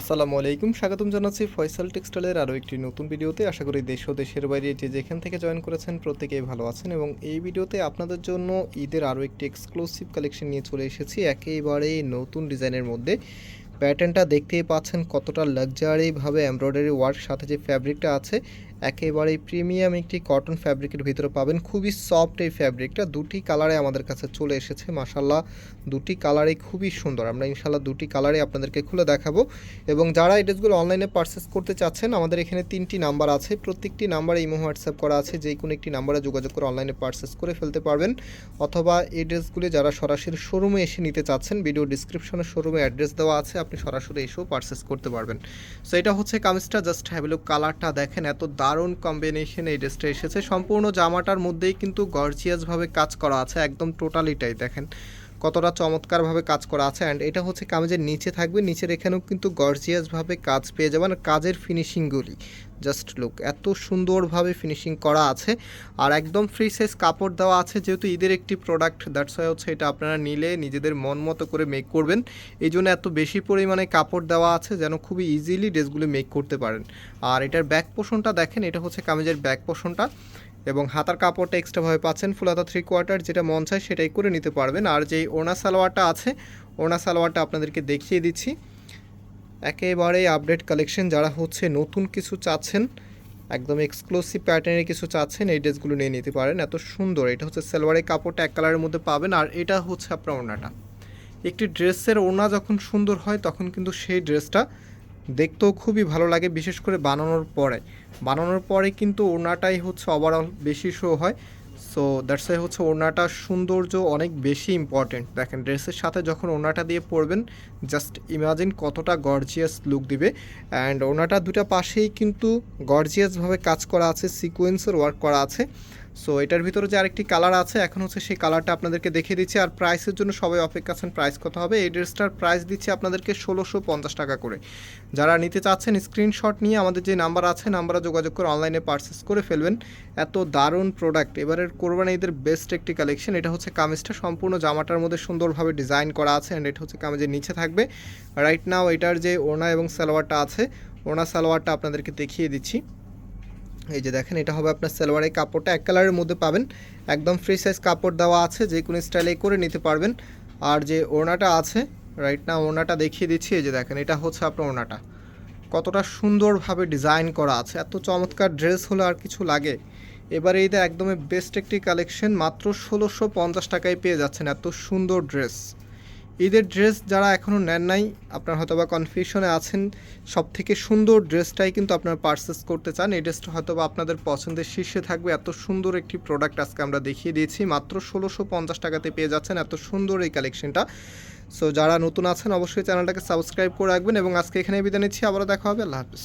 আসসালামু আলাইকুম, স্বাগতম জানাচ্ছি ফয়সাল টেক্সটাইলের আরও একটি নতুন ভিডিওতে। আশা করি দেশ ও দেশের বাইরে যে যেখান থেকে জয়েন করেছেন প্রত্যেকেই ভালো আছেন এবং এই ভিডিওতে আপনাদের জন্য ঈদের আরও একটি এক্সক্লুসিভ কালেকশন নিয়ে চলে এসেছি। একেবারে নতুন ডিজাইনের মধ্যে। প্যাটার্নটা দেখতেই পাচ্ছেন কতটা লাক্সারিভাবে এমব্রয়ডারি ওয়ার্ক সাথে যে ফ্যাব্রিকটা আছে একেবারে প্রিমিয়াম একটি কটন ফ্যাব্রিকের ভিতরে পাবেন। খুবই সফট এই ফ্যাব্রিকটা। দুটি কালারে আমাদের কাছে চলে এসেছে মাসাল্লাহ দুটি কালারে খুবই সুন্দর। আমরা ইনশাল্লাহ দুটি কালারে আপনাদেরকে খুলে দেখাবো। এবং যারা এই ড্রেসগুলো অনলাইনে পারচেস করতে চাচ্ছেন, আমাদের এখানে তিনটি নাম্বার আছে। প্রত্যেকটি নাম্বারে ইমো, হোয়াটসঅ্যাপ করা আছে। যে কোনো একটি নাম্বারে যোগাযোগ করে অনলাইনে পারচেস করে ফেলতে পারবেন। অথবা এই ড্রেসগুলি যারা সরাসরি শোরুমে এসে নিতে চাচ্ছেন ভিডিও ডিসক্রিপশনে শোরুমে অ্যাড্রেস দেওয়া আছে, আপনি সরাসরি এসেও পারচেস করতে পারবেন। সো এটা হচ্ছে কামিজটা। জাস্ট হ্যাভেলুক কালারটা দেখেন, এত দারুণ কম্বিনেশন এই ড্রেসটা এসেছে। সম্পূর্ণ জামাটার মধ্যেই কিন্তু গর্জিয়াসভাবে কাজ করা আছে, একদম টোটালিটাই দেখেন। কতটা চমৎকারভাবে কাজ করা আছে অ্যান্ড এটা হচ্ছে কামিজের নিচে থাকবে, নিচের এখানেও কিন্তু গর্জিয়াসভাবে কাজ পেয়ে যাবেন। কাজের ফিনিশিংগুলি জাস্ট লুক এত সুন্দরভাবে ফিনিশিং করা আছে। আর একদম ফ্রি সাইজ কাপড় দেওয়া আছে, যেহেতু ঈদের একটি প্রোডাক্ট দ্যাটস ওয়াই হচ্ছে এটা আপনারা নিলে নিজেদের মন মতো করে মেক করবেন। এই জন্য এত বেশি পরিমাণে কাপড় দেওয়া আছে যেন খুবই ইজিলি ড্রেসগুলো মেক করতে পারেন। আর এটার ব্যাক পোষণটা দেখেন, এটা হচ্ছে কামিজের ব্যাক পোষণটা এবং হাতার কাপড়টা এক্সট্রাভাবে পাচ্ছেন ফুল হাতা থ্রি কোয়ার্টার যেটা মন চায় সেটাই করে নিতে পারবেন। আর যেই ওনা সালোয়ারটা আছে ওনা সালোয়ারটা আপনাদেরকে দেখিয়ে দিচ্ছি। একেবারে আপডেট কালেকশন যারা হচ্ছে নতুন কিছু চাচ্ছেন, একদম এক্সক্লুসিভ প্যাটার্নের কিছু চাচ্ছেন, এই ড্রেসগুলো নিয়ে নিতে পারেন। এত সুন্দর, এটা হচ্ছে সালোয়ারের কাপড়টা এক কালারের মধ্যে পাবেন। আর এটা হচ্ছে আপনার ওনাটা একটি ড্রেসের ওনা যখন সুন্দর হয়, তখন কিন্তু সেই ড্রেসটা দেখতেও খুবই ভালো লাগে, বিশেষ করে বানানোর পরে। বানানোর পরে কিন্তু ওড়নাটাই হচ্ছে ওভারঅল বেশি শো হয়। সো দ্যাটস ওয়াই হচ্ছে ওড়নাটার সৌন্দর্য অনেক বেশি ইম্পর্টেন্ট দেখেন, ড্রেসের সাথে যখন ওড়নাটা দিয়ে পরবেন জাস্ট ইমাজিন কতটা গর্জিয়াস লুক দিবে। অ্যান্ড ওড়নাটা দুটা পাশেই কিন্তু গর্জিয়াসভাবে কাজ করা আছে সিকোয়েন্সের ওয়ার্ক করা আছে। সো এটার ভিতরে যে আরেকটি কালার আছে, এখন হচ্ছে সেই কালারটা আপনাদেরকে দেখিয়ে দিচ্ছি। আর প্রাইসের জন্য সবাই অপেক্ষা আছেন প্রাইস কত হবে। এই ড্রেসটার প্রাইস দিচ্ছি আপনাদেরকে ষোলোশো পঞ্চাশ টাকা করে। যারা নিতে চাচ্ছেন স্ক্রিনশট নিয়ে আমাদের যে নাম্বার আছে নাম্বারে যোগাযোগ করে অনলাইনে পারচেস করে ফেলবেন। এত দারুণ প্রোডাক্ট এবারের কোরবানি ঈদের বেস্ট একটি কালেকশন এটা হচ্ছে কামিজটা। সম্পূর্ণ জামাটার মধ্যে সুন্দরভাবে ডিজাইন করা আছে অ্যান্ড এটা হচ্ছে কামিজের নিচে থাকবে। রাইট নাও এটার যে ওনা এবং সালোয়ারটা আছে ওনা সালোয়ারটা আপনাদেরকে দেখিয়ে দিচ্ছি। এই যে দেখেন, এটা হবে আপনার সালোয়ারের কাপড়টা এক কালারের মধ্যে পাবেন। একদম ফ্রি সাইজ কাপড় দেওয়া আছে, যে কোনো স্টাইলে করে নিতে পারবেন। আর যে ওড়নাটা আছে রাইট না ওড়নাটা দেখিয়ে দিচ্ছি, এই যে দেখেন, এটা হচ্ছে আপনার ওড়নাটা। কতটা সুন্দরভাবে ডিজাইন করা আছে। এত চমৎকার ড্রেস হলে আর কিছু লাগে। এবারে এইটা একদমই বেস্ট একটি কালেকশন মাত্র ষোলোশো পঞ্চাশ টাকায় পেয়ে যাচ্ছেন এত সুন্দর ড্রেস ঈদের ড্রেস যারা এখনও নেন নাই, আপনার হয়তো বা কনফিউশনে আছেন। সব থেকে সুন্দর ড্রেসটাই কিন্তু আপনারা পারচেস করতে চান। এই ড্রেসটা হয়তো বা আপনাদের পছন্দের শীর্ষে থাকবে। এত সুন্দর একটি প্রোডাক্ট আজকে আমরা দেখিয়ে দিয়েছি। মাত্র ষোলোশো পঞ্চাশ টাকাতে পেয়ে যাচ্ছেন এত সুন্দর এই কালেকশনটা সো যারা নতুন আছেন, অবশ্যই চ্যানেলটাকে সাবস্ক্রাইব করে রাখবেন। এবং আজকে এখানে বিদায় নিচ্ছি। আবারও দেখা হবে। আল্লাহ হাফিজ।